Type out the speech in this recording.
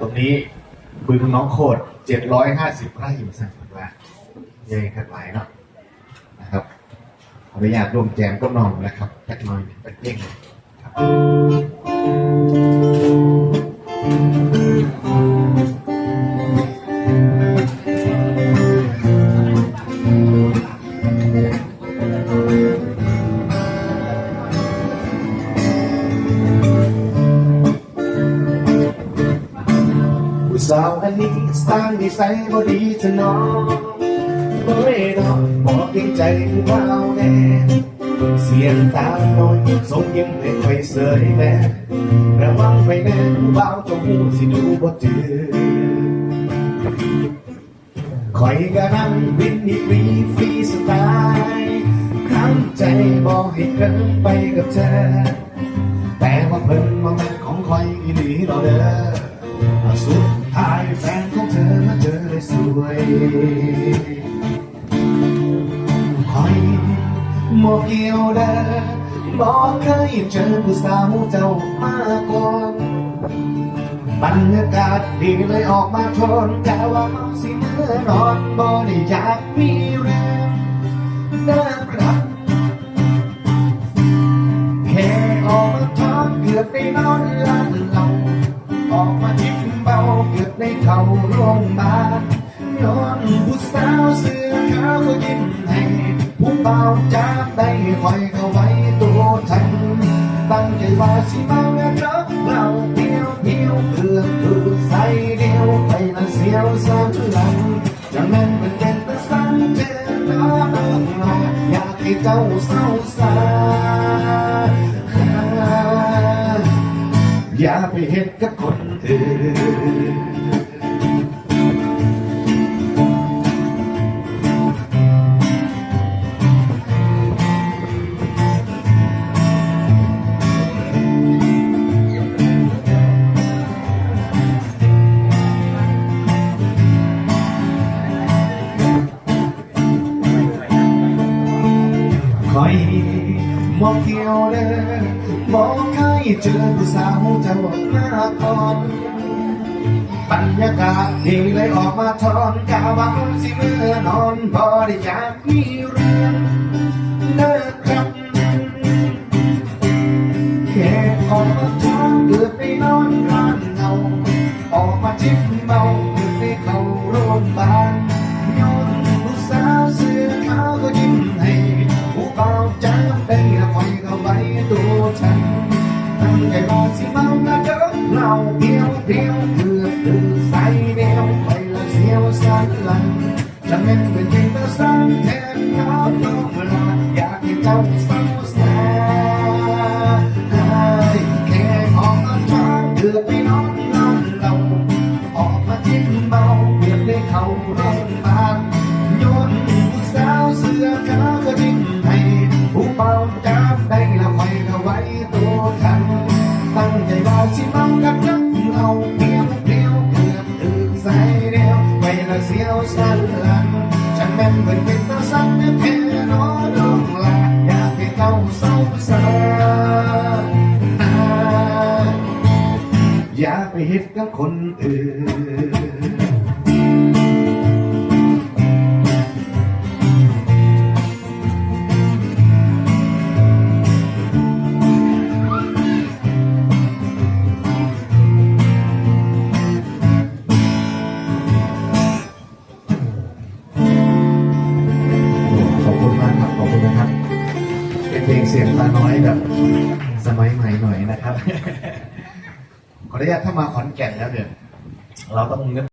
ตรงนี้บึงน้องโคดเจ็ดร้อยห้าสิบไร่สั่งว่าใหญ่ขนาดเนาะนะครับขออนุญาตร่วมแจมก็นองนะครับแค่น้อยเป็นเพ่งครับ อันนี้สร้างนิสัยบ่ดีเถอะน้องเฮ้ยน้องบอกเกรงใจผู้บ่าแน่เสียงตาหน่อยส่งยิ้มให้คอยเสยแน่ระวังไปแน่ผู้บ่าวเจะหูสิดูบ่จือคอยกะนั่งบินอีฟรีฟรีสไตล์ทำใจบอกให้เกินไปกับเธอแต่ว่าเพิ่นว่ามันของคอยอีหลีเราเด้อ คอยบอกเกี่ยวเด้อบอกเคยเจอผู้สาวเจ้ามาก่อนบรรยากาศดีเลยออกมาทนแต่ว่าเมาสิเมื่อนอนบ่ได้อยากมีแรงนะครับแค่ออกมาทอนเกือบไปนอนหลับเหา ผู้เบาจับได้คอยเข้าไว้ตัวทัน ตั้งใจว่าสิเมาแล้วรักเราเดียวเดียวเกือบถูกใส่เดียวไปละเสียวสันหลังจะแม่นเป็นเป็นตะสันเจอน้องอยากให้เจ้าเศร้าสาอย่าไปเห็นกับคนอื่น มองเที่ยวเด้อบอกเคยเจอผู้สาวเจะบอกมาก่อนบรรยากาศดีเลยออกมาทอนกาว่าสิเมื่อนอนพอได้อยากมีเรื่องเด้อครับแค่ออกมาทอนเกือบไปนอนร้านเงาออกมาจิ้มเมาเกือไป ตั้งใจรอสิเมาละเด้อเราเดียวเดียวเดือบถึงสายเดียวไปละเสียวสันหลังจะเป็นเป็นเพียงแต่สั้นแทนเขาต้องลาอยากให้เจ้า เศร้าสาอย่าไปเฮ็ดกับคนอื่น ตาน้อยแบบ สมัยใหม่หน่อยนะครับ ขออนุญาตถ้ามาขอนแก่นแล้วเนี่ย เราต้องนึก